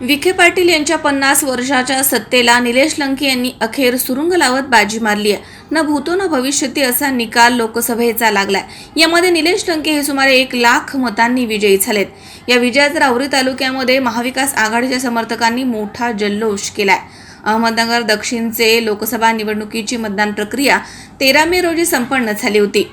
विखे पाटील यांच्या पन्नास वर्षाच्या सत्तेला निलेश लंके यांनी अखेर सुरुंग लावत बाजी मारली आहे. न भूतो न भविष्यती असा निकाल लोकसभेचा लागलाय. यामध्ये निलेश लंके हे सुमारे एक लाख मतांनी विजयी झालेत. या विजयाचा रावरी तालुक्यामध्ये महाविकास आघाडीच्या समर्थकांनी मोठा जल्लोष केलाय. अहमदनगर दक्षिणचे लोकसभा निवडणुकीची मतदान प्रक्रिया तेरा मे रोजी संपन्न झाली होती.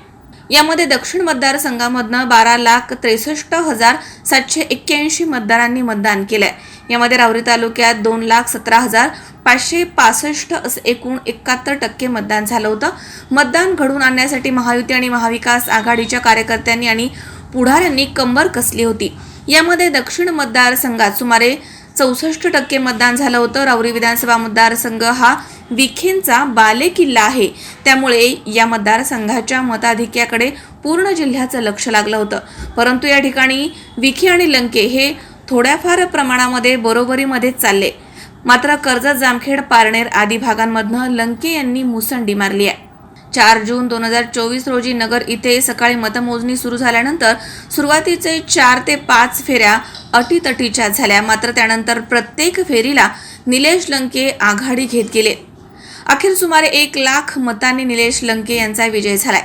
यामध्ये दक्षिण मतदारसंघामधनं बारा लाख त्रेसष्ट हजार सातशे एक्क्याऐंशी मतदारांनी मतदान केलंय. यामध्ये राहुरी तालुक्यात दोन लाख सतरा हजार पाचशे पासष्ट असं एकूण एकाहत्तर टक्के मतदान झालं होतं. मतदान घडवून आणण्यासाठी महायुती आणि महाविकास आघाडीच्या कार्यकर्त्यांनी आणि पुढाऱ्यांनी कंबर कसली होती. यामध्ये दक्षिण मतदारसंघात सुमारे चौसष्ट टक्के मतदान झालं होतं. रावरी विधानसभा मतदारसंघ हा विखेंचा बालेकिल्ला आहे. त्यामुळे या मतदारसंघाच्या मताधिक्याकडे पूर्ण जिल्ह्याचं लक्ष लागलं होतं. परंतु या ठिकाणी विखे आणि लंके हे थोड्याफार प्रमाणामध्ये बरोबरीमध्येच चालले. मात्र कर्जत जामखेड पारनेर आदी भागांमधनं लंके यांनी मुसंडी मारली आहे. चार जून दोन हजार चोवीस रोजी नगर इथे सकाळी मतमोजणी सुरू झाल्यानंतर सुरुवातीचे चार ते पाच फेऱ्या अटीतटीच्या झाल्या. मात्र त्यानंतर प्रत्येक फेरीला निलेश लंके आघाडी घेत गेले. अखेर सुमारे एक लाख मतांनी निलेश लंके यांचा विजय झालाय.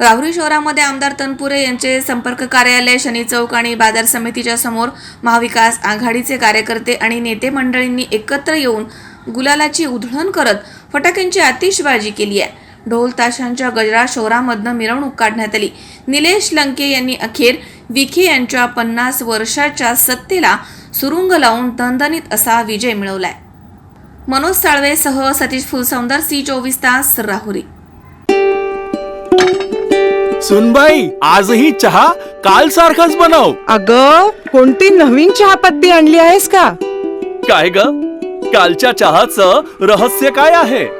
राहुरी शहरामध्ये आमदार तनपुरे यांचे संपर्क कार्यालय शनी चौक आणि बाजार समितीच्या समोर महाविकास आघाडीचे कार्यकर्ते आणि नेते मंडळींनी एकत्र येऊन गुलालाची उधळण करत फटाक्यांची आतिषबाजी केली आहे. ढोल ताशांच्या गजरा शहरामधनं मिरवणूक काढण्यात आली. निलेश लंके यांनी अखेर विखे यांच्या पन्नास वर्षाच्या सत्तेला सुरुंग लावून दणदणीत असा विजय मिळवलाय. मनोज साळवेसह सतीश फुलसौंदर सी चोवीस तास राहुरी. सुनबाई आजही चहा काल सारखाच बनव. अग कोणती नवीन चहापत्ती आणली आहेस का? काय ग? कालच्या चहाचं रहस्य काय आहे?